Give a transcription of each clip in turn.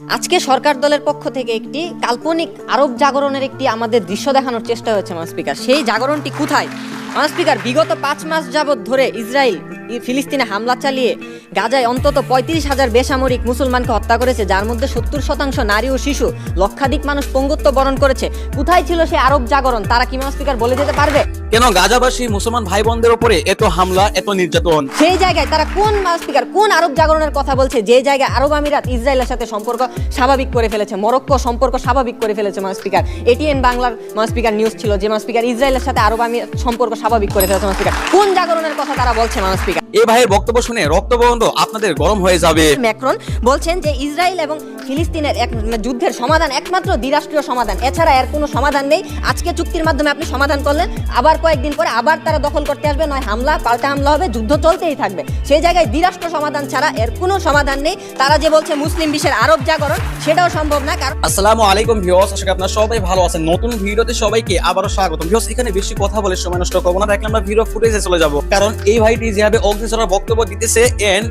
আজকে সরকার দলের পক্ষ থেকে একটি কাল্পনিক আরব জাগরণের একটি আমাদের দৃশ্য দেখানোর চেষ্টা হয়েছে মাস্পিকার স্পিকার। সেই জাগরণটি কোথায়? মাস্পিকার স্পিকার, বিগত পাঁচ মাস যাবৎ ধরে ইসরায়েল ফিলিস্তিনে হামলা চালিয়ে গাজায় অন্তত পঁয়ত্রিশ হাজার বেসামরিক মুসলমানকে হত্যা করেছে যার মধ্যে সত্তর শতাংশ নারী ও শিশু। লক্ষাধিক মানুষ পঙ্গুত্ব বরণ করেছে। কোথায় ছিল সেই আরব জাগরণ? তারা কি স্পিকার বলে যেতে পারবে? কেন গাজাবাসী মুসলমান ভাই বোনদের উপরে এত হামলা এত নির্যাতন? সেই জায়গায় তারা কোন স্পিকার কোন আরব জাগরণের কথা বলছে? যে জায়গায় আরব আমিরাত ইসরায়েলের সাথে সম্পর্ক স্বাভাবিক করে ফেলেছে মরক্কো সম্পর্ক স্বাভাবিক করে ফেলেছে স্পিকার। এটিএন বাংলার স্পিকার নিউজ ছিল যে স্পিকার ইসরায়েলের সাথে আরব আমিরাত সম্পর্ক স্বাভাবিক করে ফেলেছে স্পিকার। কোন জাগরণের কথা তারা বলছে স্পিকার? এই ভাইয়ের বক্তব্য শুনে রক্তবন্ধ আপনাদের গরম হয়ে যাবে। ম্যাক্রন বলছেন যে ইসরায়েল এবং ফিলিস্তিনের এক যুদ্ধের সমাধান একমাত্র দ্বিরাষ্ট্রীয় সমাধান। এছাড়া এর কোনো সমাধান নেই। আজকে চুক্তির মাধ্যমে আপনি সমাধান করলেন। আবার কয়েকদিন পরে আবার তারা দখল করতে আসবে। নয় হামলা পাল্টা হামলা হবে যুদ্ধ চলতেই থাকবে। সেই জায়গায় দ্বিরাষ্ট্র সমাধান ছাড়া এর কোনো সমাধান নেই। তারা যে বলছে মুসলিম বিশ্বের আরব জাগরণ সেটাও সম্ভব না। কারণ আসসালামু আলাইকুম ভিউয়ার্স আশা করি আপনারা সবাই ভালো আছেন। নতুন ভিডিওতে সবাইকে আবারও স্বাগত ভিউয়ার্স এখানে বেশি কথা বলে সময় নষ্ট করব না। দেখলে আমরা ভিডিও ফুটেজে চলে যাব। কারণ এই ভাইটি যেভাবে অগ্নিচড়ার বক্তব্য দিতেছে এন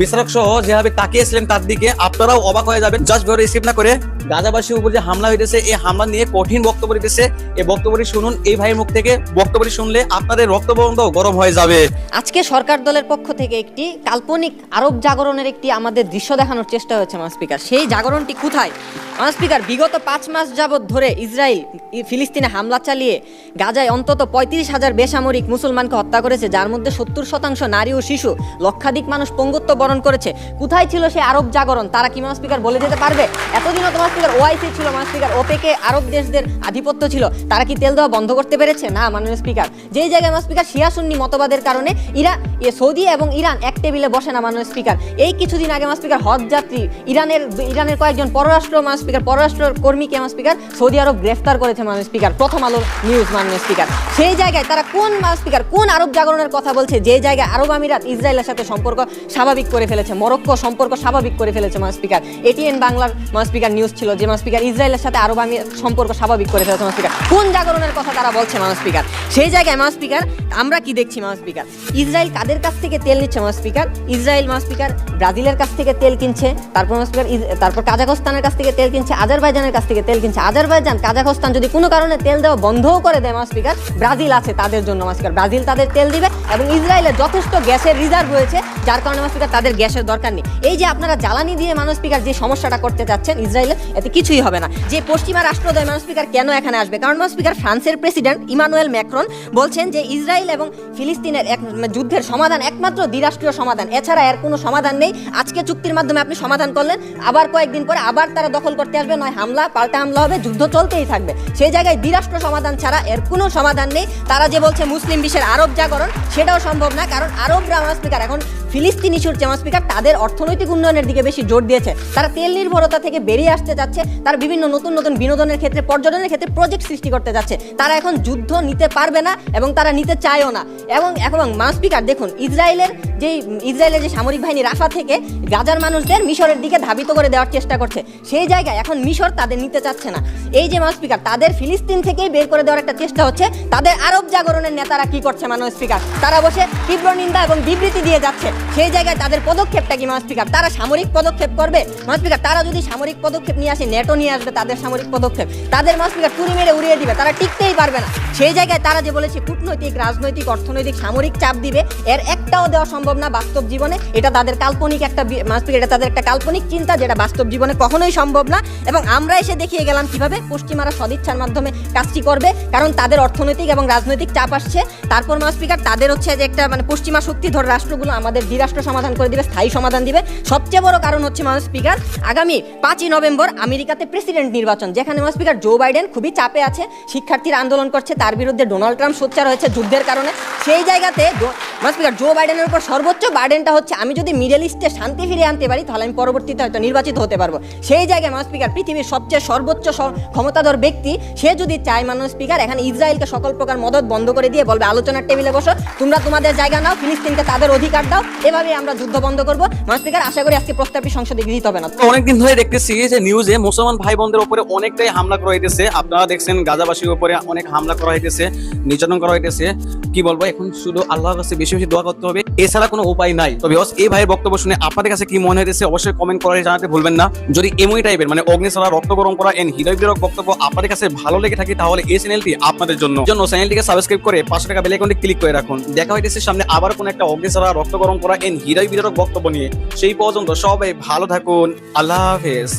বিচারক সহ যেভাবে তাকিয়েছিলেন তার দিকে, আপনারাও অবাক হয়ে যাবেন। জাস্ট ভিডিও রিসিভ না করে গাজাবাসীর উপর যে হামলা হইতেছে, এই হামলা নিয়ে কঠিন বক্তব্য দিতেছে। এই বক্তব্যটি শুনুন, এই ভাইয়ের মুখ থেকে। বক্তব্যটি শুনলে আপনাদের রক্তবন্ধ গরম হয়ে যাবে। আজকে সরকার দলের পক্ষ থেকে একটি কাল্পনিক আরব জাগরণের একটি আমাদের দৃশ্য দেখানোর চেষ্টা হয়েছে আমার স্পিকার। সেই জাগরণটি কোথায়? আমার স্পিকার, বিগত পাঁচ মাস যাবৎ ধরে ইসরায়েল ফিলিস্তিনে হামলা চালিয়ে গাজায় অন্তত পঁয়ত্রিশ হাজার বেসামরিক মুসলমানকে হত্যা করেছে, যার মধ্যে সত্তর শতাংশ নারী ও শিশু। লক্ষাধিক মানুষ পঙ্গুত্ব বরণ করেছে। কোথায় ছিল সেই আরব জাগরণ? তারা কি আমার স্পিকার, বলে যেতে পারবে? এতদিনও তোমার স্পিকার ওআইসি ছিল আমার স্পিকার ওপেকে আরব দেশদের আধিপত্য ছিল। তারা কি তেল দেওয়া বন্ধ করতে পেরেছে? না, মাননীয় স্পিকার। যেই জায়গায় আমার স্পিকার শিয়া সুন্নি মতবাদের কারণে ইরা সৌদি এবং ইরান এক টেবিলে বসে না, মাননীয় স্পিকার। এই কিছুদিন আগে আমার স্পিকার হজ যাত্রী, ইরানের ইরানের কয়েকজন পররাষ্ট্র, মাননীয় স্পিকার, পররাষ্ট্র কর্মীকে আমার স্পিকার সৌদি আরব গ্রেফতার করেছে, মাননীয় স্পিকার। প্রথম আলোর নিউজ মাননীয় স্পিকার। সেই জায়গায় তারা কোন, মাননীয় স্পিকার, কোন আরব জাগরণের কথা বলছে? যে জায়গায় আরব আমিরাত ইসরায়েলের সাথে সম্পর্ক স্বাভাবিক করে ফেলেছে, মরক্কো সম্পর্ক স্বাভাবিক করে ফেলেছে, মাননীয় স্পিকার। এটিএন বাংলার, মাননীয় স্পিকার নিউজ ছিল যে মানুষ স্পিকার ইসরায়েলের সাথে আরব আমি সম্পর্ক স্বাভাবিক করে ফেলেছে মানুষ স্পিকার কোন জাগরণের কথা তারা বলছে মানুষ স্পিকার সেই জায়গায় মানুষ স্পিকার আমরা কি দেখছি মাননীয় স্পিকার? ইসরায়েল কাদের কাছ থেকে তেল নিচ্ছে মাননীয় স্পিকার? ইসরায়েল মাননীয় স্পিকার, ব্রাজিলের কাছ থেকে তেল কিনছে, তারপর মাননীয় স্পিকার তারপর কাজাখস্তানের কাছ থেকে তেল কিনছে, আজারবাইজানের কাছ থেকে তেল কিনছে। আজারবাইজান, কাজাখস্তান যদি কোনো কারণে তেল দেওয়া বন্ধও করে দেয় মাননীয় স্পিকার, ব্রাজিল আছে তাদের জন্য মাননীয় স্পিকার। ব্রাজিল তাদের তেল দিবে এবং ইসরায়েলের যথেষ্ট গ্যাসের রিজার্ভ রয়েছে, যার কারণে মাননীয় স্পিকার, তাদের গ্যাসের দরকার নেই। এই যে আপনারা জ্বালানি দিয়ে মাননীয় স্পিকার, যে সমস্যাটা করতে চাচ্ছেন ইসরায়েলে, এতে কিছুই হবে না। যে পশ্চিমা রাষ্ট্রদ্বয় মাননীয় স্পিকার, কেন এখানে আসবে? কারণ মাননীয় স্পিকার, ফ্রান্সের প্রেসিডেন্ট ইমানুয়েল ম্যাক্রন বলছেন যে, ইসরায়েল এবং ফিলিস্তিনের এক যুদ্ধের সমাধান, একমাত্র দ্বিরাষ্ট্রীয় সমাধান। এছাড়া এর কোনো সমাধান নেই। আজকে চুক্তির মাধ্যমে আপনি সমাধান করলেন। আবার কয়েকদিন পরে আবার তারা দখল করতে আসবে। নয়, হামলা, পাল্টা হামলা হবে, যুদ্ধ চলতেই থাকবে। সেই জায়গায় দ্বিরাষ্ট্র সমাধান ছাড়া এর কোনো সমাধান নেই। তারা যে বলছে, মুসলিম বিশ্বের আরব জাগরণ, সেটাও সম্ভব না। কারণ আরবরা স্পিকার, এখন ফিলিস্তিন ইস্যুর জামা স্পিকার তাদের অর্থনৈতিক উন্নয়নের দিকে বেশি জোর দিয়েছে। তারা তেল নির্ভরতা থেকে বেরিয়ে আসতে যাচ্ছে তারা বিভিন্ন নতুন নতুন বিনোদনের ক্ষেত্রে, পর্যটনের ক্ষেত্রে প্রজেক্ট সৃষ্টি করতে যাচ্ছে। তারা এখন যুদ্ধ নিতে পারবে না এবং তারা নিতে চায়ও না। এবং এখন মা স্পিকার দেখুন, ইসরায়েলের যেই ইসরায়েলের যে সামরিক বাহিনী রাফা থেকে গাজার মানুষদের মিশরের দিকে ধাবিত করে দেওয়ার চেষ্টা করছে, সেই জায়গায় এখন মিশর তাদের নিতে চাচ্ছে না। এই যে মা স্পিকার তাদের ফিলিস্তিন থেকেই বের করে দেওয়ার একটা চেষ্টা হচ্ছে, তাদের আরব জাগরণের নেতারা কি করছে মানব স্পিকার তারা বসে তীব্র নিন্দা এবং বিবৃতি দিয়ে যাচ্ছে। সেই জায়গায় তাদের পদক্ষেপটা কি মানব স্পিকার তারা সামরিক পদক্ষেপ করবে? মানব স্পিকার তারা যদি সামরিক পদক্ষেপ নিয়ে আসে, নেটো নিয়ে আসবে তাদের সামরিক পদক্ষেপ। তাদের মানব স্পিকার চুরি মেরে উড়িয়ে দিবে, তারা টিকতেই পারবে না। সেই জায়গায় তারা যে বলেছে, কূটনৈতিক, রাজনৈতিক, অর্থনৈতিক, সামরিক চাপ দিবে, এর একটাও দেওয়া সম্ভব না বাস্তব জীবনে। এটা তাদের কাল্পনিক একটা মানব এটা তাদের একটা কাল্পনিক চিন্তা যেটা বাস্তব জীবনে কখনোই সম্ভব না। এবং আমরা এসে দেখিয়ে গেলাম কীভাবে পশ্চিমারা সদিচ্ছার মাধ্যমে কাজটি করবে। কারণ তাদের অর্থনৈতিক এবং রাজনৈতিক চাপ আসছে। তারপর মাস স্পিকার তাদের হচ্ছে যে একটা মানে পশ্চিমা শক্তিধর রাষ্ট্রগুলো আমাদের দ্বিরাষ্ট্র সমাধান করে দিবে, স্থায়ী সমাধান দিবে। সবচেয়ে বড় কারণ হচ্ছে মাস স্পিকার আগামী পাঁচই নভেম্বর আমেরিকাতে প্রেসিডেন্ট নির্বাচন, যেখানে মাস স্পিকার জো বাইডেন খুবই চাপে আছে, শিক্ষার্থীরা আন্দোলন করছে, তার বিরুদ্ধে ডোনাল্ড ট্রাম্প সোচ্চার হয়েছে যুদ্ধের কারণে। সেই জায়গাতে মাস স্পিকার জো বাইডেনের উপর সর্বোচ্চ বার্ডেনটা হচ্ছে, আমি যদি মিডল ইস্টে শান্তি ফিরিয়ে আনতে পারি, তাহলে আমি পরবর্তীতে হয়তো নির্বাচিত হতে পারব। সেই জায়গায় মানব স্পিকার, পৃথিবীর সবচেয়ে সর্বোচ্চ ক্ষমতাধর ব্যক্তি, সে যদি চায় মানব স্পিকার, এখানে ইসরায়েলকে সকল প্রকার মদত বন্ধ করে দিয়ে বলবে, আলোচনার টেবিলে বসো, তোমরা তোমাদের জায়গা নাও, ফিলিস্তিনকে তাদের অধিকার দাও এভাবে আমরা যুদ্ধ বন্ধ করব। মানব স্পিকার, আশা করি আজকে প্রস্তাবটি সংসদে গৃহীত হবে না। অনেকদিন ধরে দেখতেছি যে নিউজে মুসলমান ভাই বোনদের উপরে অনেকটাই হামলা করা হইতেছে। আপনারা দেখছেন গাজাবাসীর উপরে অনেক হামলা করা হইতেছে, নির্যাতন করা হইতেছে। কি বলব, এখন শুধু আল্লাহর কাছে বেশি বেশি দোয়া করতে হবে এছাড়া কোনো উপায় নাই। তবে এই ভাইয়ের বক্তব্য শুনে আপনাদের কাছে কি মনে হয়েছে অবশ্যই কমেন্ট করে জানাতে ভুলবেন না। যদি এমই টাইপের মানে অগ্নি ছাড়া রক্ত গরম করা এন্ড হৃদয় বিরক বক্তব্য আপনাদের কাছে ভালো লেগে থাকে, তাহলে এই চ্যানেলটি আপনাদের জন্য। জন্য চ্যানেলটিকে সাবস্ক্রাইব করে পাঁচশো টাকা বেল আইকনটি ক্লিক করে রাখুন। দেখা হইতেছে সামনে আবার কোন একটা অগ্নি ছাড়া রক্ত গরম করা এন্ড হৃদয় বিরক বক্তব্য নিয়ে। সেই পর্যন্ত সবাই ভালো থাকুন। আল্লাহ হাফেজ।